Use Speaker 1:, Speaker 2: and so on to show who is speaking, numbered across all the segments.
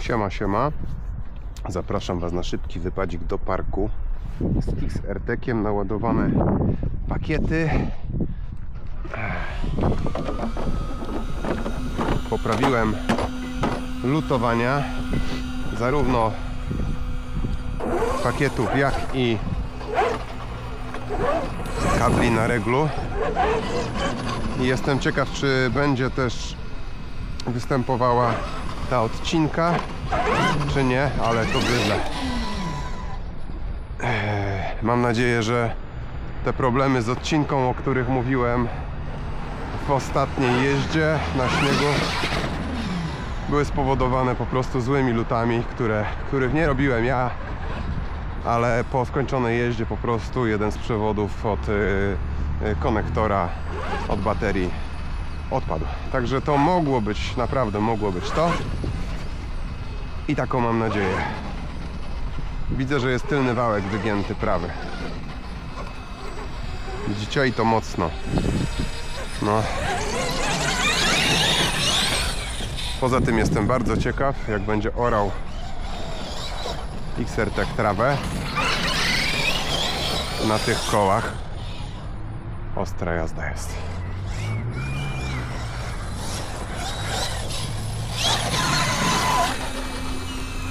Speaker 1: Siema, siema. Zapraszam Was na szybki wypadzik do parku. Z XR-tekiem naładowane pakiety. Poprawiłem lutowania zarówno pakietów, jak i kabli na reglu. I jestem ciekaw, czy będzie też występowała ta odcinka, czy nie, ale to byle. Mam nadzieję, że te problemy z odcinką, o których mówiłem w ostatniej jeździe na śniegu, były spowodowane po prostu złymi lutami, które, których nie robiłem ja, ale po skończonej jeździe po prostu jeden z przewodów od y, y, konektora od baterii odpadł. Także to mogło być, naprawdę mogło być to. I taką mam nadzieję. Widzę, że jest tylny wałek wygięty prawy. Widzicie i to mocno. No. Poza tym jestem bardzo ciekaw, jak będzie orał XR-Tech trawę na tych kołach. Ostra jazda jest.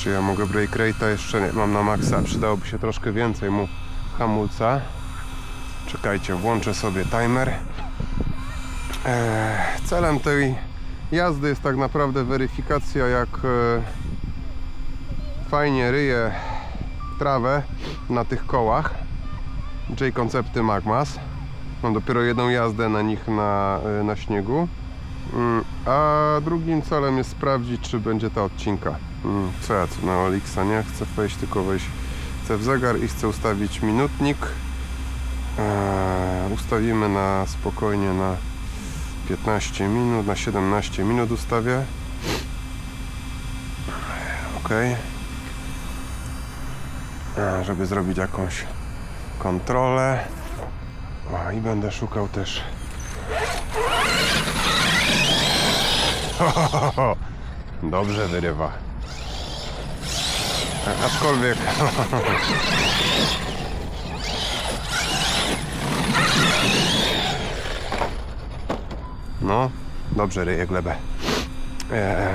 Speaker 1: Czy ja mogę break rate'a? Jeszcze nie. Mam na maksa. Przydałoby się troszkę więcej mu hamulca. Czekajcie, włączę sobie timer. Eee, celem tej jazdy jest tak naprawdę weryfikacja jak e, fajnie ryje trawę na tych kołach J-Koncepty Magmas. Mam dopiero jedną jazdę na nich na, e, na śniegu. Mm, A drugim celem jest sprawdzić, czy będzie ta odcinka. Co ja tu na Olixa nie chcę wejść, tylko wejść chcę w zegar i chcę ustawić minutnik. Eee, ustawimy na spokojnie na 15 minut, na 17 minut ustawię. Ok. E, Żeby zrobić jakąś kontrolę. O, I będę szukał też. Dobrze wyrywa. Aczkolwiek. No, dobrze ryje glebę. Eee,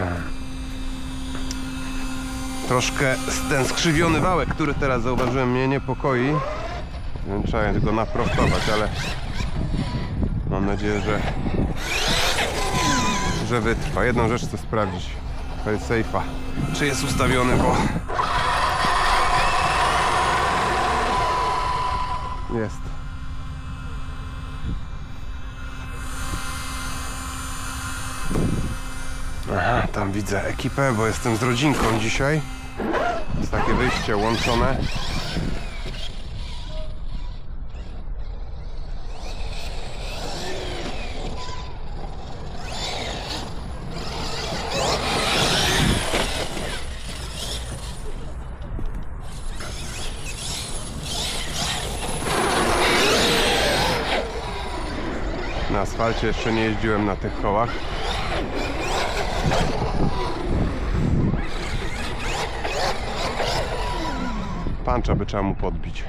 Speaker 1: troszkę ten skrzywiony wałek, który teraz zauważyłem, mnie niepokoi. Trzeba go naprostować, ale mam nadzieję, że że wytrwa. Jedną rzecz chcę sprawdzić. Safe'a. Czy jest ustawiony, bo jest. Aha, tam widzę ekipę, bo jestem z rodzinką dzisiaj. Jest takie wyjście łączone. Asfalcie jeszcze nie jeździłem na tych kołach. Pancza by trzeba mu podbić.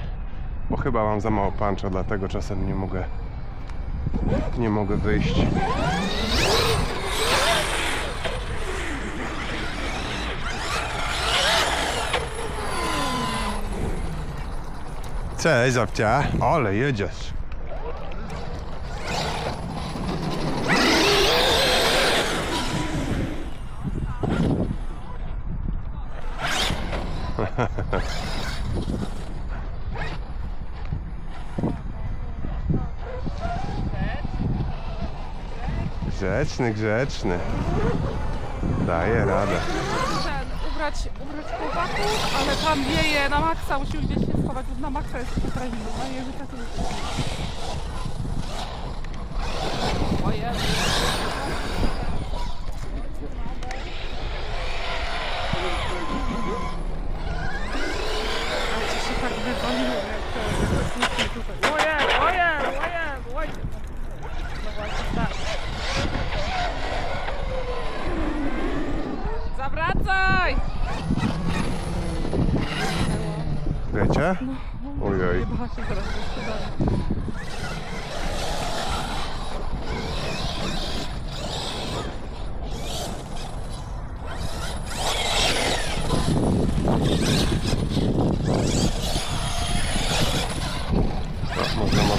Speaker 1: Bo chyba mam za mało pancza, dlatego czasem nie mogę nie mogę wyjść. Cześć, Zawcia. Ale jedziesz. Grzeczny, grzeczny. Daje radę.
Speaker 2: ten, ubrać, ubrać chłopaków, ale tam wieje na maksa, musimy gdzieś się schować, bo na maksa jest trochę zimno, no i tak Ojej. Ojej, ojej, ojej, ojej. No właśnie tak.
Speaker 1: Zawracaj! Wiecie? Ojej.
Speaker 2: Chyba się teraz
Speaker 1: rozkładamy.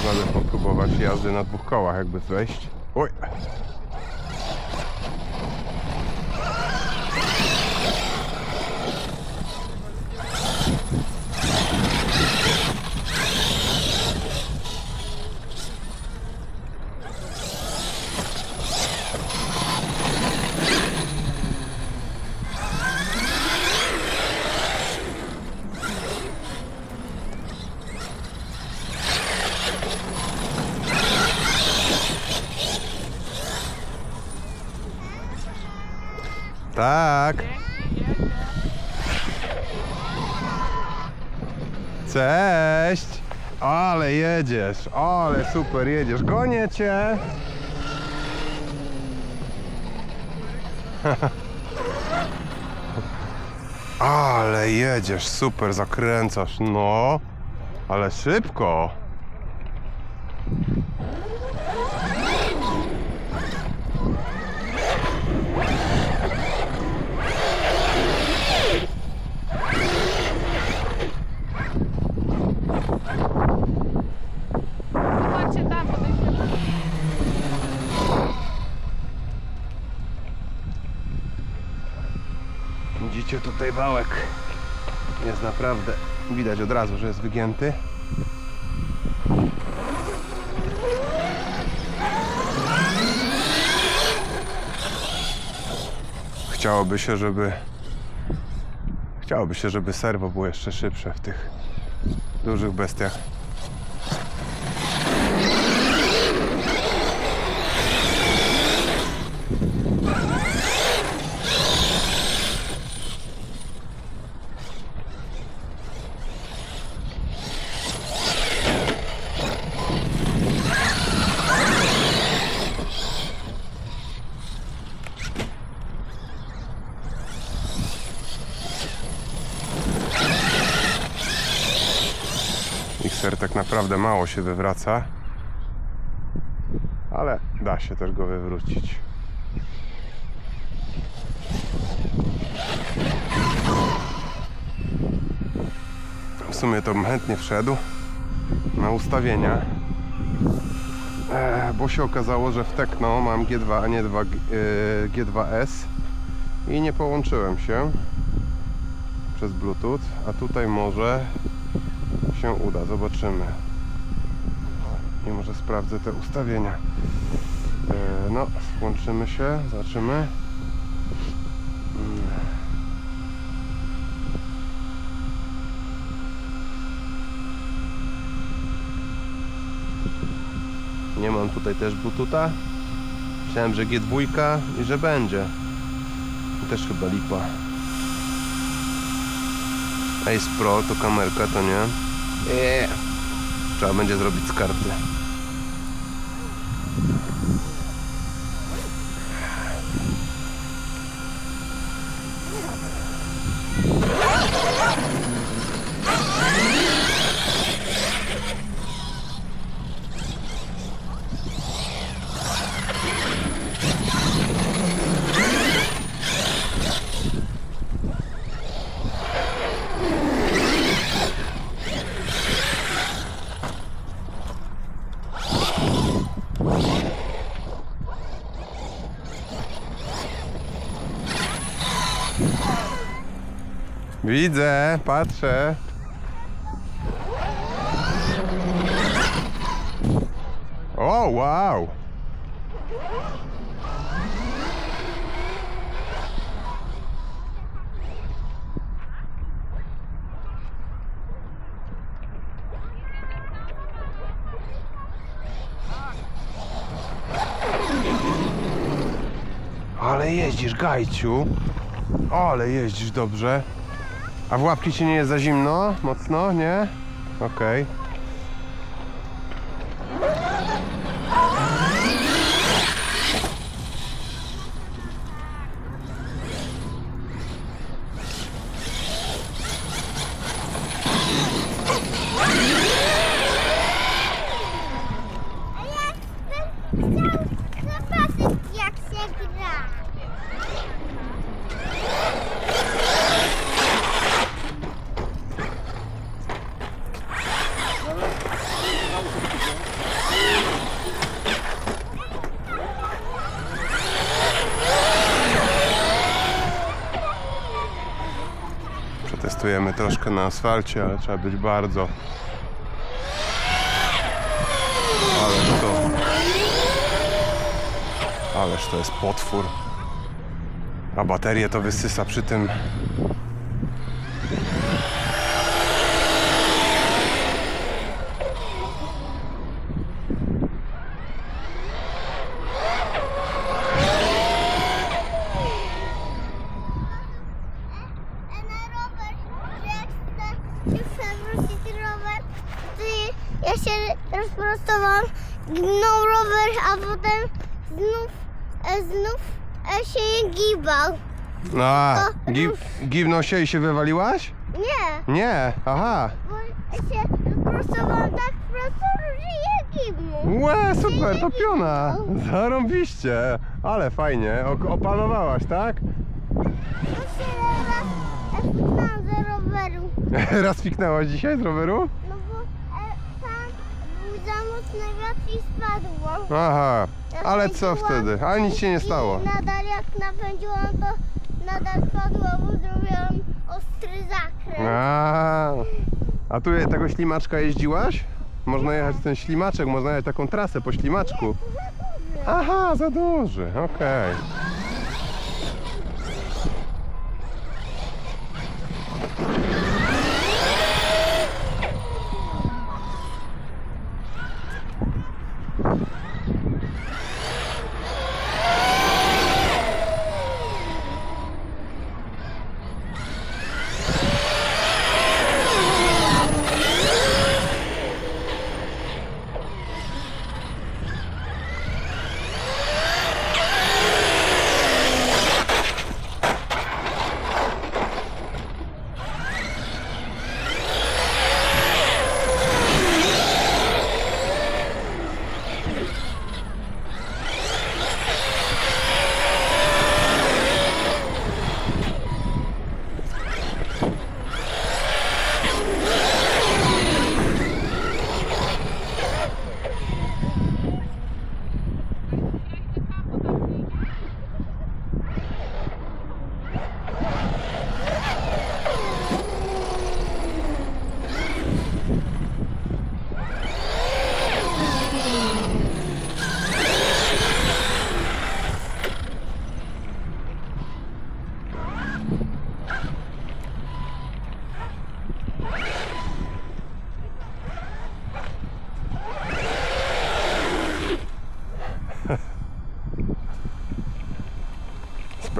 Speaker 1: Możemy popróbować jazdy na dwóch kołach, jakby wejść. Oj. Tak. Cześć! Ale jedziesz, ale super jedziesz. Gonię cię! Ale jedziesz, super, zakręcasz. No, ale szybko. Widzicie tutaj wałek. Jest naprawdę, widać od razu, że jest wygięty. Chciałoby się, żeby chciałoby się, żeby serwo było jeszcze szybsze w tych dużych bestiach. Mikser tak naprawdę mało się wywraca, ale da się też go wywrócić. W sumie to bym chętnie wszedł na ustawienia, e, bo się okazało, że w Tekno mam G2, a nie 2, e, G2S i nie połączyłem się przez Bluetooth, a tutaj może się uda, zobaczymy. I może sprawdzę te ustawienia. E, No, włączymy się, zobaczymy. Mm. Nie mam tutaj też Bluetootha. Myślałem, że G2 i że będzie. I też chyba lipa. Ace Pro to kamerka, to nie? Nie. Trzeba będzie zrobić z karty. Widzę, patrzę. O, wow! Ale jeździsz, Gajciu. Ale jeździsz dobrze. A w łapki ci nie jest za zimno? Mocno, nie? Okej.
Speaker 3: chciał zobaczyć jak się gra.
Speaker 1: Przetestujemy troszkę na asfalcie, ale trzeba być bardzo. Ależ to. Ależ to jest potwór. A baterię to wysysa przy tym.
Speaker 3: A na rower, jak chcę się przewrócić rower, to ja się rozprostowałam, gnął rower, a potem znów, e, znów e, się gibał.
Speaker 1: A, gi giwnął się i się wywaliłaś?
Speaker 3: Nie,
Speaker 1: Nie, aha.
Speaker 3: bo się rozprostowałam tak prosto, że się gibnął.
Speaker 1: Łe, super, to piona. Zarąbiście. Ale fajnie, o opanowałaś, tak?
Speaker 3: To się raz wpnęłam ze roweru.
Speaker 1: Raz fiknęłaś dzisiaj z roweru?
Speaker 3: No bo e, tam był za mocny wiatr i spadło.
Speaker 1: Aha, ale co wtedy? A nic się nie stało.
Speaker 3: I nadal jak napędziłam, to nadal spadło, bo zrobiłam ostry zakręt.
Speaker 1: A, a tu tego ślimaczka jeździłaś? Można jechać ten ślimaczek, można jechać taką trasę po ślimaczku. Aha, za duży, okej.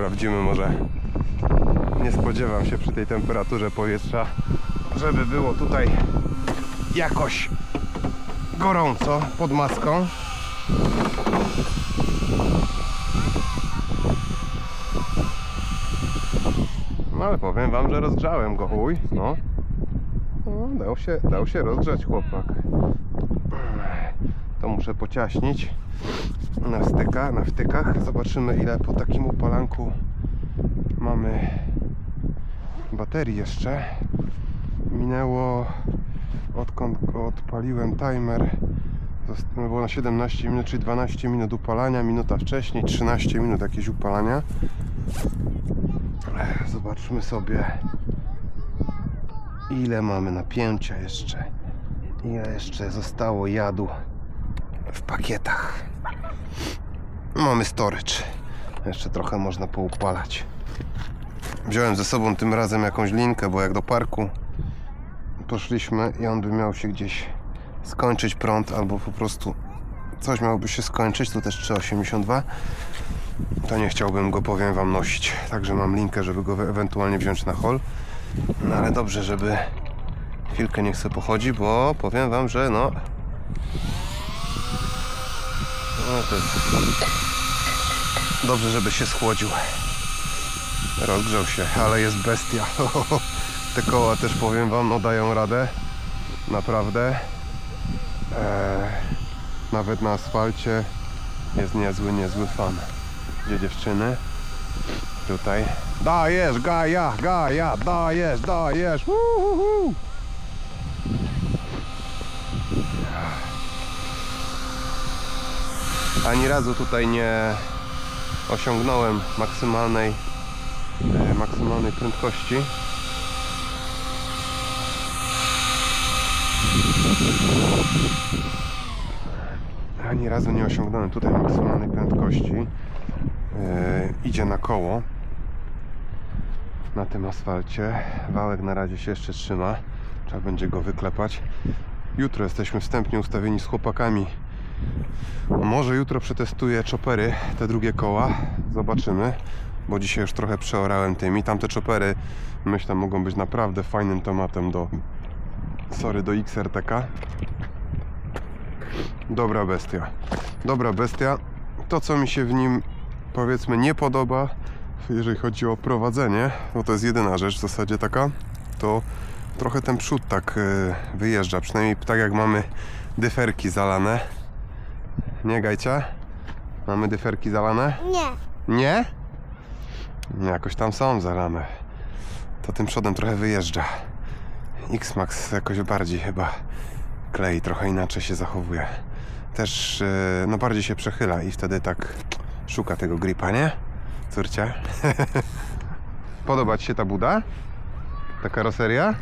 Speaker 1: Sprawdzimy może. Nie spodziewam się przy tej temperaturze powietrza, żeby było tutaj jakoś gorąco pod maską. No ale powiem wam, że rozgrzałem go chuj, no. no dał, się, dał się rozgrzać chłopak. To muszę pociaśnić na styka, na wtykach. Zobaczymy ile po takim upalanku mamy baterii jeszcze. Minęło odkąd odpaliłem timer. Było na 17 minut, czyli 12 minut upalania, minuta wcześniej, 13 minut jakieś upalania. Zobaczmy sobie ile mamy napięcia jeszcze. Ile jeszcze zostało jadu w pakietach. Mamy storage. Jeszcze trochę można poupalać. Wziąłem ze sobą tym razem jakąś linkę, bo jak do parku poszliśmy i on by miał się gdzieś skończyć prąd, albo po prostu coś miałoby się skończyć, tu też 382 to nie chciałbym go, powiem wam, nosić. Także mam linkę, żeby go ewentualnie wziąć na hol. No ale dobrze, żeby chwilkę nie chce pochodzi, bo powiem wam, że no Dobrze, żeby się schłodził. Rozgrzał się, ale jest bestia. Te koła też powiem wam, no dają radę. Naprawdę. Eee, nawet na asfalcie jest niezły, niezły fan. Gdzie dziewczyny? Tutaj. Dajesz, Gaja, Gaja, dajesz, dajesz. Uhuhu. Ani razu tutaj nie osiągnąłem maksymalnej, e, maksymalnej prędkości. Ani razu nie osiągnąłem tutaj maksymalnej prędkości. E, idzie na koło na tym asfalcie. Wałek na razie się jeszcze trzyma. Trzeba będzie go wyklepać. Jutro jesteśmy wstępnie ustawieni z chłopakami. Może jutro przetestuję chopery, te drugie koła. Zobaczymy, bo dzisiaj już trochę przeorałem tymi. Tamte chopery myślę mogą być naprawdę fajnym tematem do sorry, do XRTK. Dobra bestia. Dobra bestia. To co mi się w nim powiedzmy nie podoba, jeżeli chodzi o prowadzenie, no to jest jedyna rzecz w zasadzie taka, to trochę ten przód tak e, wyjeżdża, przynajmniej tak jak mamy dyferki zalane. Nie Gajcia? Mamy dyferki zalane?
Speaker 3: Nie.
Speaker 1: Nie? Jakoś tam są zalane. To tym przodem trochę wyjeżdża. X-Max jakoś bardziej chyba klei, trochę inaczej się zachowuje. Też e, no bardziej się przechyla i wtedy tak szuka tego gripa, nie? Córcia? Podoba Ci się ta buda? Ta karoseria?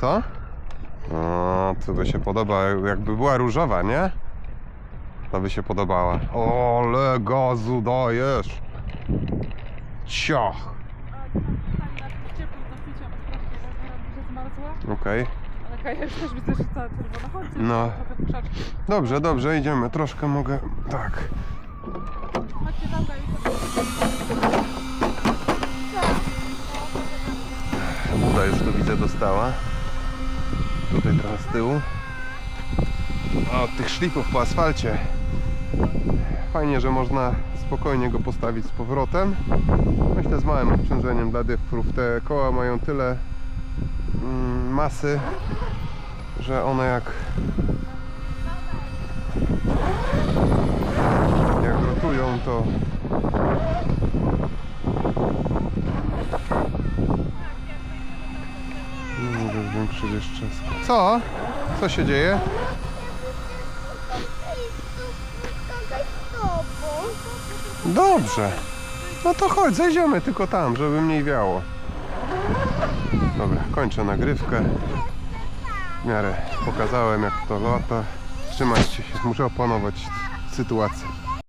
Speaker 1: Co? O, to by się podoba, jakby była różowa, nie? To by się podobała. Ole gazu dajesz! Ciach! Okej.
Speaker 2: Ale Kaja już też widzę, że cała czerwona chodzi.
Speaker 1: No. Dobrze, dobrze, idziemy. Troszkę mogę. Tak. Buda już tu widzę dostała. Tutaj trochę z tyłu. Od tych szlifów po asfalcie. Fajnie, że można spokojnie go postawić z powrotem. Myślę z małym obciążeniem dla dyfrów. Te koła mają tyle mm, masy, że one jak jak rotują to nie mogę zwiększyć jeszcze co? co się dzieje? Dobrze. No to chodź, zejdziemy tylko tam, żeby mniej wiało. Dobra, kończę nagrywkę. W miarę pokazałem jak to lata. Trzymajcie się, muszę opanować sytuację.